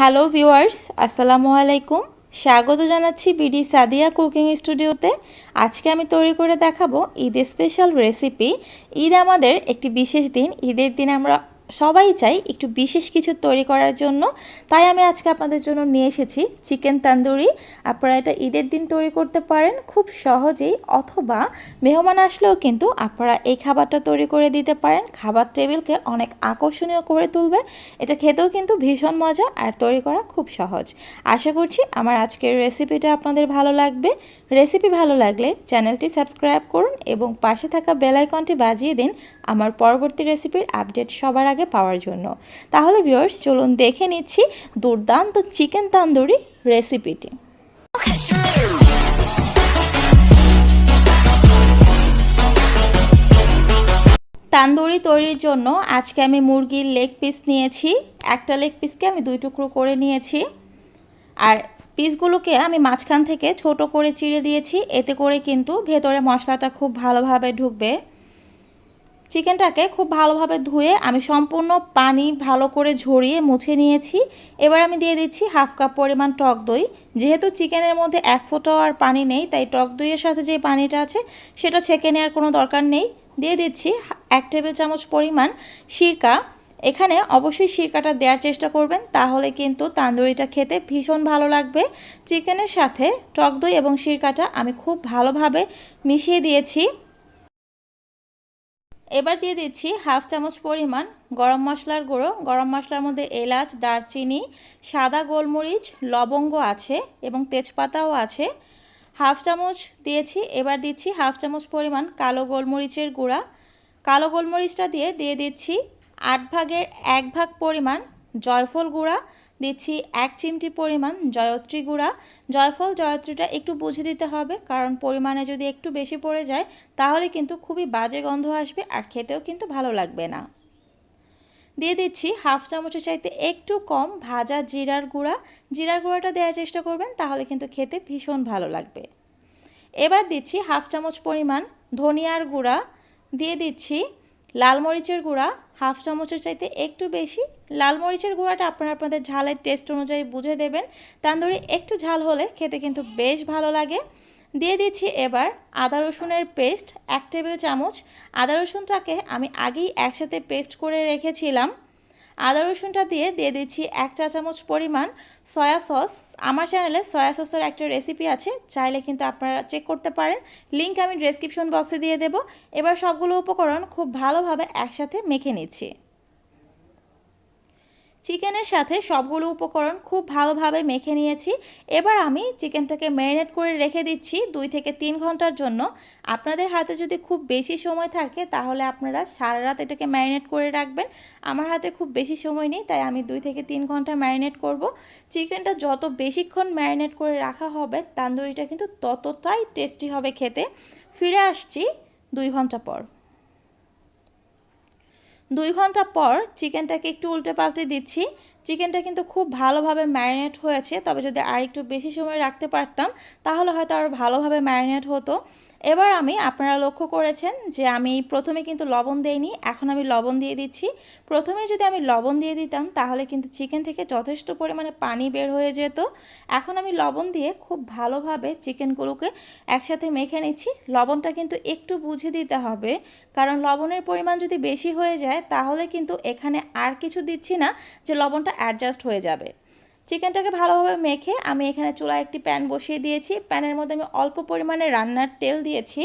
Hello viewers, আসসালামু আলাইকুম। স্বাগত জানাচ্ছি বিডি সাদিয়া কুকিং স্টুডিওতে। আজকে আমি তৈরি করে দেখাবো ঈদের স্পেশাল রেসিপি ঈদ আমাদের একটি বিশেষ দিন। ঈদের দিন আমরা সবাই চাই একটু বিশেষ কিছু তৈরি করার জন্য। তাই আমি আজকে আপনাদের জন্য নিয়ে এসেছি চিকেন তান্দুরি। আপনারা এটা ঈদের দিন তৈরি করতে পারেন খুব সহজেই, অথবা মেহমান আসলেও কিন্তু আপনারা এই খাবারটা তৈরি করে দিতে পারেন। খাবার টেবিলকে অনেক আকর্ষণীয় করে তুলবে। এটা খেতেও কিন্তু ভীষণ মজা আর তৈরি করা খুব সহজ। আশা করছি আমার আজকের রেসিপিটা আপনাদের ভালো লাগবে। রেসিপি ভালো লাগলে চ্যানেলটি সাবস্ক্রাইব করুন এবং পাশে থাকা বেল আইকনটি বাজিয়ে দিন। আমার পরবর্তী রেসিপির আপডেট সবার আগে পাওয়ার জন্য। তাহলে ভিউয়ার্স চলুন দেখে নিচ্ছি দুর্দান্ত চিকেন তান্দুরি রেসিপিটি তান্দুরি তৈরির জন্য আজকে আমি মুরগির লেগ পিস নিয়েছি। একটা লেগ পিসকে আমি দুই টুকরো করে নিয়েছি। আর পিসগুলোকে আমি মাঝখান থেকে ছোট করে চিড়ে দিয়েছি। এতে করে কিন্তু ভেতরে মশলাটা খুব ভালোভাবে ঢুকবে। চিকেনটাকে খুব ভালোভাবে ধুয়ে আমি সম্পূর্ণ পানি ভালো করে ঝরিয়ে মুছে নিয়েছি। এবার আমি দিয়ে দিচ্ছি হাফ কাপ পরিমাণ টক দই। যেহেতু চিকেনের মধ্যে এক ফোঁটাও আর পানি নেই, তাই টক দইয়ের সাথে যে পানিটা আছে, সেটা ছেঁকে নেওয়ার কোনো দরকার নেই। দিয়ে দিচ্ছি এক টেবিল চামচ পরিমাণ সিরকা। এখানে অবশ্যই সিরকাটা দেওয়ার চেষ্টা করবেন, তাহলে কিন্তু তান্দুরিটা খেতে ভীষণ ভালো লাগবে। চিকেনের সাথে টক দই এবং সিরকাটা আমি খুব ভালোভাবে মিশিয়ে দিয়েছি। এবার দিয়ে দিচ্ছি হাফ চামচ পরিমাণ গরম মশলার গুঁড়ো। গরম মশলার মধ্যে এলাচ, দারচিনি, সাদা গোলমরিচ, লবঙ্গ আছে এবং তেজপাতাও আছে। হাফ চামচ দিয়েছি, এবার দিচ্ছি হাফ চামচ পরিমাণ কালো গোলমরিচের গুঁড়া। কালো গোলমরিচটা দিয়ে দিয়ে দিচ্ছি আট ভাগের এক ভাগ পরিমাণ জয়ফল গুঁড়া, দিচ্ছি এক চিমটি পরিমাণ জয়ত্রী গুঁড়া। জয়ফল, জয়ত্রীটা একটু বুঝে দিতে হবে, কারণ পরিমাণে যদি একটু বেশি পড়ে যায়, তাহলে কিন্তু খুবই বাজে গন্ধ আসবে আর খেতেও কিন্তু ভালো লাগবে না। দিয়ে দিচ্ছি হাফ চামচের চাইতে একটু কম ভাজা জিরার গুঁড়া। জিরার গুঁড়াটা দেওয়ার চেষ্টা করবেন, তাহলে কিন্তু খেতে ভীষণ ভালো লাগবে। এবার দিচ্ছি হাফ চামচ পরিমাণ ধনিয়ার গুঁড়া। দিয়ে দিচ্ছি লাল মরিচের গুঁড়া হাফ চামচের চাইতে একটু বেশি। লাল মরিচের গুঁড়াটা আপনারা আপনাদের ঝালের টেস্ট অনুযায়ী বুঝে দেবেন। তান্দুরি একটু ঝাল হলে খেতে কিন্তু বেশ ভালো লাগে। দিয়ে দিচ্ছি এবার আদা রসুনের পেস্ট এক টেবিল চামচ। আদা রসুনটাকে আমি আগেই একসাথে পেস্ট করে রেখেছিলাম। আদা রসুনটা দিয়ে দিয়ে দিচ্ছি এক চা চামচ পরিমাণ সয়া সস। আমার চ্যানেলে সয়া সসের একটা রেসিপি আছে, চাইলে কিন্তু আপনারা চেক করতে পারেন। লিঙ্ক আমি ডেসক্রিপশন বক্সে দিয়ে দেব। এবার সবগুলো উপকরণ খুব ভালোভাবে একসাথে মেখে নিচ্ছি। চিকেনের সাথে সবগুলো উপকরণ খুব ভালোভাবে মেখে নিয়েছি। এবার আমি চিকেনটাকে ম্যারিনেট করে রেখে দিচ্ছি দুই থেকে তিন ঘণ্টার জন্য। আপনাদের হাতে যদি খুব বেশি সময় থাকে, তাহলে আপনারা সারা রাত এটাকে ম্যারিনেট করে রাখবেন। আমার হাতে খুব বেশি সময় নেই, তাই আমি দুই থেকে তিন ঘণ্টা ম্যারিনেট করব। চিকেনটা যত বেশিক্ষণ ম্যারিনেট করে রাখা হবে, তান্দুরিটা কিন্তু ততটাই টেস্টি হবে খেতে। ফিরে আসছি দুই ঘণ্টা পর। দুই ঘণ্টা পর চিকেনটাকে একটু উল্টে পাল্টে দিচ্ছি। চিকেনটা কিন্তু খুব ভালোভাবে ম্যারিনেট হয়েছে, তবে যদি আর একটু বেশি সময় রাখতে পারতাম, তাহলে হয়তো আরও ভালোভাবে ম্যারিনেট হতো। এবার আমি, আপনারা লক্ষ্য করেছেন যে আমি প্রথমে কিন্তু লবণ দেইনি, এখন আমি লবণ দিয়ে দিচ্ছি। প্রথমে যদি আমি লবণ দিয়ে দিতাম, তাহলে কিন্তু চিকেন থেকে যথেষ্ট পরিমাণে পানি বের হয়ে যেত। এখন আমি লবণ দিয়ে খুব ভালোভাবে চিকেনগুলোকে একসাথে মেখে নিচ্ছি। লবণটা কিন্তু একটু বুঝে দিতে হবে, কারণ লবণের পরিমাণ যদি বেশি হয়ে যায়, তাহলে কিন্তু এখানে আর কিছু দিচ্ছি না যে লবণটা অ্যাডজাস্ট হয়ে যাবে। চিকেনটাকে ভালোভাবে মেখে আমি এখানে চুলায় একটি প্যান বসিয়ে দিয়েছি। প্যানের মধ্যে আমি অল্প পরিমাণে রান্নার তেল দিয়েছি।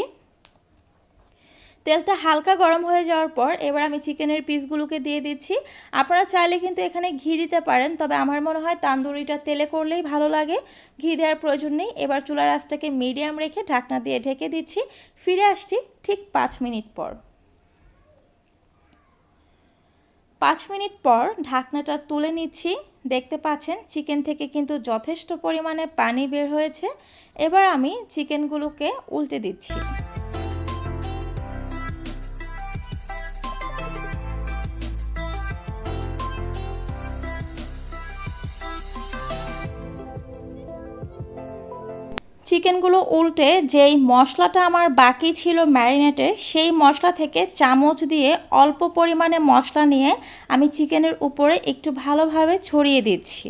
তেলটা হালকা গরম হয়ে যাওয়ার পর এবার আমি চিকেনের পিসগুলোকে দিয়ে দিচ্ছি। আপনারা চাইলে কিন্তু এখানে ঘি দিতে পারেন, তবে আমার মনে হয় তান্দুরিটা তেলে করলেই ভালো লাগে। ঘি দেওয়ার প্রয়োজন নেই। এবার চুলার আঁচটাকে মিডিয়াম রেখে ঢাকনা দিয়ে ঢেকে দিচ্ছি। ফিরে আসছি ঠিক পাঁচ মিনিট পর। পাঁচ মিনিট পর ঢাকনাটা তুলে নিচ্ছি। দেখতে পাচ্ছেন, চিকেন থেকে কিন্তু যথেষ্ট পরিমাণে পানি বের হয়েছে। এবার আমি চিকেনগুলোকে উল্টে দিচ্ছি। চিকেনগুলো উল্টে যেই মশলাটা আমার বাকি ছিল ম্যারিনেটে সেই মশলা থেকে চামচ দিয়ে অল্প পরিমাণে মশলা নিয়ে আমি চিকেনের উপরে একটু ভালোভাবে ছড়িয়ে দিচ্ছি।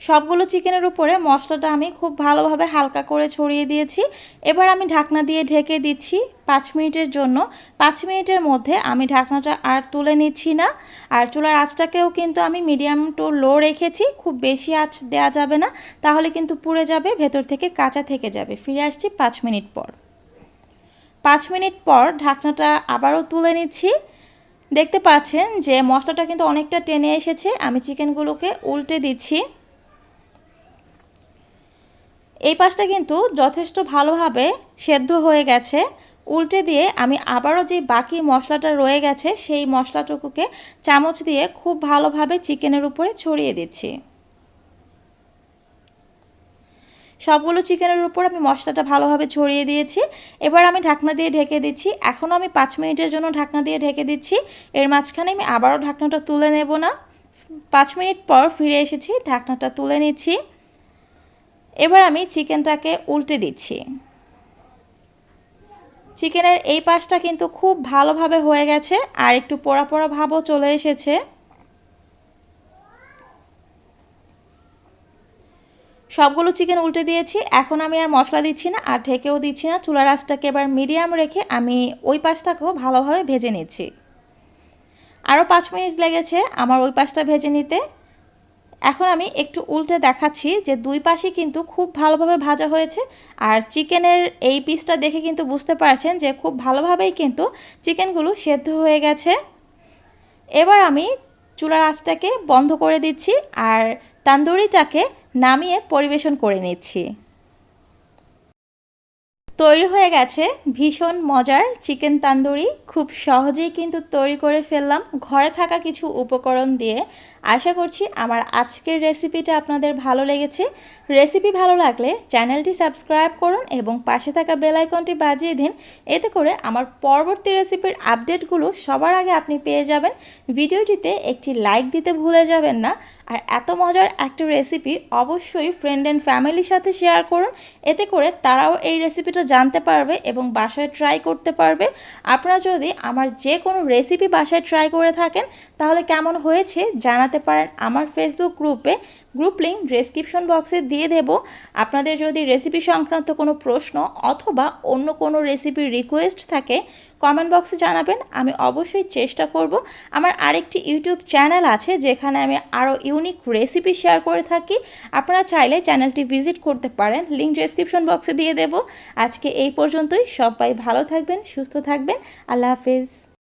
সবগুলো চিকেনের উপরে মশলাটা আমি খুব ভালোভাবে হালকা করে ছড়িয়ে দিয়েছি। এবার আমি ঢাকনা দিয়ে ঢেকে দিচ্ছি পাঁচ মিনিটের জন্য। পাঁচ মিনিটের মধ্যে আমি ঢাকনাটা আর তুলে নিচ্ছি না। আর চুলার আঁচটাকেও কিন্তু আমি মিডিয়াম টু লো রেখেছি। খুব বেশি আঁচ দেওয়া যাবে না। তাহলে কিন্তু পুড়ে যাবে, ভেতর থেকে কাঁচা থেকে যাবে। ফিরে আসছি পাঁচ মিনিট পর। পাঁচ মিনিট পর ঢাকনাটা আবারও তুলে নিচ্ছি। দেখতে পাচ্ছেন যে মশলাটা কিন্তু অনেকটা টেনে এসেছে। আমি চিকেনগুলোকে উল্টে দিচ্ছি। এই পাশটা কিন্তু যথেষ্ট ভালোভাবে সেদ্ধ হয়ে গেছে। উল্টে দিয়ে আমি আবারও যে বাকি মশলাটা রয়ে গেছে, সেই মশলাটুকুকে চামচ দিয়ে খুব ভালোভাবে চিকেনের উপরে ছড়িয়ে দিচ্ছি। সবগুলো চিকেনের উপর আমি মশলাটা ভালোভাবে ছড়িয়ে দিয়েছি। এবার আমি ঢাকনা দিয়ে ঢেকে দিচ্ছি। এখনও আমি পাঁচ মিনিটের জন্য ঢাকনা দিয়ে ঢেকে দিচ্ছি। এর মাঝখানে আমি আবারও ঢাকনাটা তুলে নেব না। পাঁচ মিনিট পর ফিরে এসেছি, ঢাকনাটা তুলে নিচ্ছি। এবার আমি চিকেনটাকে উল্টে দিচ্ছি। চিকেনের এই পাশটা কিন্তু খুব ভালোভাবে হয়ে গেছে, আর একটু পোড়া পোড়া ভাবও চলে এসেছে। সবগুলো চিকেন উল্টে দিয়েছি, এখন আমি আর মশলা দিচ্ছি না, আর ঢেকেও দিচ্ছি না, চুলার আঁচটাকে এবার মিডিয়াম রেখে আমি ওই পাশটাকেও ভালোভাবে ভেজে নিচ্ছি। আরও পাঁচ মিনিট লেগেছে আমার ওই পাশটা ভেজে নিতে। এখন আমি একটু উল্টে দেখাচ্ছি যে দুই পাশে কিন্তু খুব ভালোভাবে ভাজা হয়েছে আর চিকেনের এই পিসটা দেখে কিন্তু বুঝতে পারছেন যে খুব ভালোভাবেই কিন্তু চিকেনগুলো সেদ্ধ হয়ে গেছে। এবার আমি চুলার আঁচটাকে বন্ধ করে দিচ্ছি আর তান্দুরিটাকে নামিয়ে পরিবেশন করে নিচ্ছি। তৈরি হয়ে গেছে ভীষণ মজার চিকেন তান্দুরি। খুব সহজেই কিন্তু তৈরি করে ফেললাম। ঘরে থাকা কিছু উপকরণ দিয়ে। আশা করছি আমার আজকের রেসিপিটা আপনাদের ভালো লেগেছে। রেসিপি ভালো লাগলে চ্যানেলটি সাবস্ক্রাইব করুন এবং পাশে থাকা বেল আইকনটি বাজিয়ে দিন। এতে করে আমার পরবর্তী রেসিপির আপডেটগুলো সবার আগে আপনি পেয়ে যাবেন। ভিডিওটিতে একটি লাইক দিতে ভুলে যাবেন না। আর এত মজার একটা রেসিপি অবশ্যই ফ্রেন্ড অ্যান্ড ফ্যামিলির সাথে শেয়ার করুন। এতে করে তারাও এই রেসিপিটা জানতে পারবে এবং বাসায় ট্রাই করতে পারবে। আপনারা যদি আমার যে কোনো রেসিপি বাসায় ট্রাই করে থাকেন, তাহলে কেমন হয়েছে জানাতে পারেন আমার ফেসবুক গ্রুপে গ্রুপ লিঙ্ক ডেসক্রিপশন বক্সে দিয়ে দেব। আপনাদের যদি রেসিপি সংক্রান্ত কোনো প্রশ্ন অথবা অন্য কোনো রেসিপির রিকোয়েস্ট থাকে কমেন্ট বক্সে জানাবেন। আমি অবশ্যই চেষ্টা করব। আমার আরেকটি ইউটিউব চ্যানেল আছে, যেখানে আমি আরও ইউনিক রেসিপি শেয়ার করে থাকি। আপনারা চাইলে চ্যানেলটি ভিজিট করতে পারেন। লিঙ্ক ডেসক্রিপশন বক্সে দিয়ে দেব। আজকে এই পর্যন্তই। সবাই ভালো থাকবেন, সুস্থ থাকবেন। আল্লাহ হাফেজ।